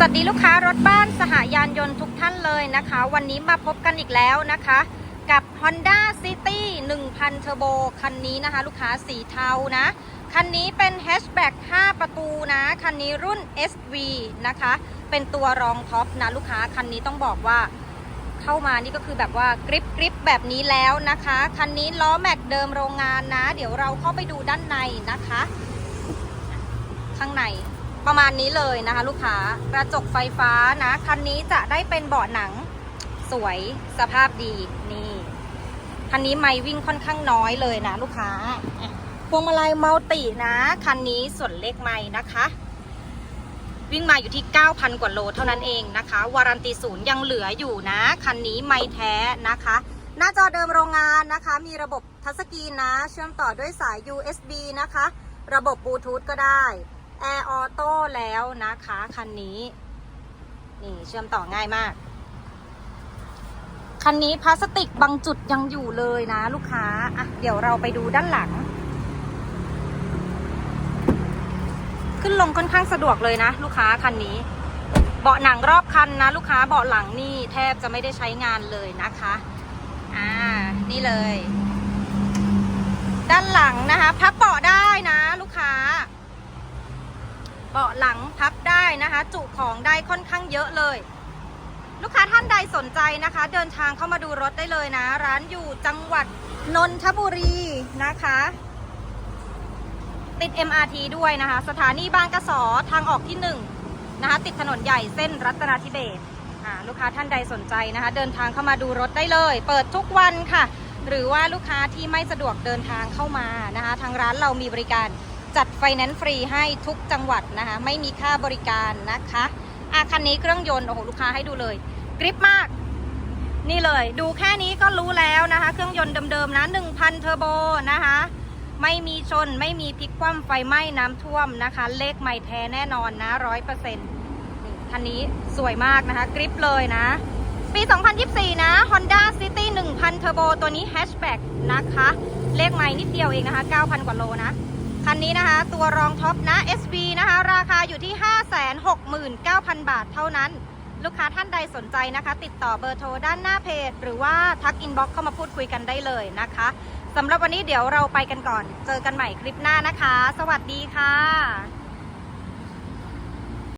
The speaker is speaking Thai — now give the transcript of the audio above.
สวัสดีลูกค้ารถบ้านสหยานยนต์ทุกท่านเลยนะคะ วันนี้มาพบกันอีกแล้วนะคะ กับ Honda City 1000 Turbo คันนี้นะคะ ลูกค้าสีเทานะ คันนี้เป็น Hatchback 5ประตูนะ คันนี้รุ่น SV นะคะ เป็นตัวรองท็อปนะลูกค้าคันนี้ต้องบอกว่าเข้ามานี่ก็คือแบบว่ากริปกริปแบบนี้แล้วนะคะ คันนี้ล้อแม็กเดิมโรงงานนะ เดี๋ยวเราเข้าไปดูด้านในนะคะ ข้างใน ประมาณนี้เลยนะคะ ลูกค้ากระจกไฟฟ้านะคันนี้จะได้เป็นเบาะหนังสวยสภาพดีนี่คันนี้ไม่วิ่งค่อนข้างน้อยเลยนะ ลูกค้าพวงมาลัยมัลตินะคันนี้ส่วนเลขไม่นะคะ วิ่งมาอยู่ที่ 9,000 กว่าโลเท่านั้นเองนะคะ วารันตีศูนย์ยังเหลืออยู่นะ คันนี้ไม่แท้นะคะ หน้าจอเดิมโรงงานนะคะ มีระบบทัชสกรีนนะ เชื่อมต่อด้วยสาย USB นะคะ ระบบบลูทูธก็ได้ แอร์ออโต้แล้วนะคะคันนี้ นี่เชื่อมต่อง่ายมาก คันนี้พลาสติกบางจุดยังอยู่เลยนะลูกค้า อะ เดี๋ยวเราไปดูด้านหลัง ขึ้นลงค่อนข้างสะดวกเลยนะ ลูกค้าคันนี้ เบาะหนังรอบคันนะ ลูกค้าเบาะหลังนี่แทบจะไม่ได้ใช้งานเลยนะคะ อ่า นี่เลย ด้านหลังนะคะพับเบาะได้นะ ลูกค้า เบาะหลังพับได้นะคะ จุของได้ค่อนข้างเยอะเลย ลูกค้าท่านใดสนใจนะคะ เดินทางเข้ามาดูรถได้เลยนะ ร้านอยู่จังหวัดนนทบุรีนะคะ ติด MRT ด้วยนะคะ สถานีบางกระสอทางออกที่ 1 นะคะ ติดถนนใหญ่เส้นรัตนาธิเบศลูกค้าท่านใดสนใจนะคะ เดินทางเข้ามาดูรถได้เลย เปิดทุกวันค่ะ หรือว่าลูกค้าที่ไม่สะดวกเดินทางเข้ามานะคะ ทางร้านเรามีบริการ จัดไฟแนนซ์ฟรีให้ทุกจังหวัดนะคะ ไม่มีค่าบริการนะคะอาคันนี้เครื่องยนต์โอ้โหลูกค้าให้ดูเลยกริปมาก นี่เลย ดูแค่นี้ก็รู้แล้วนะคะ เครื่องยนต์เดิมๆนะ1,000เทอร์โบนะคะ ไม่มีชนไม่มีพลิกคว่ำไฟไหม้น้ำท่วมนะคะ เลขไม่แท้แน่นอนนะร้อยเปอร์เซ็นต์คันนี้สวยมากนะคะกริปเลยนะ ปี 2024 นะ Honda City 1000 Turbo ตัวนี้ Hatchback นะคะ เลขไม่นิดเดียวเองนะคะ 9,000 กว่าโลนะ คันนี้นะคะ ตัวรองท็อปนะ SB นะคะ ราคาอยู่ที่ 569,000 บาทเท่านั้น ลูกค้าท่านใดสนใจนะคะ ติดต่อเบอร์โทรด้านหน้าเพจ หรือว่าทักอินบ็อกเข้ามาพูดคุยกันได้เลยนะคะสำหรับวันนี้เดี๋ยวเราไปกันก่อน เจอกันใหม่คลิปหน้านะคะ สวัสดีค่ะ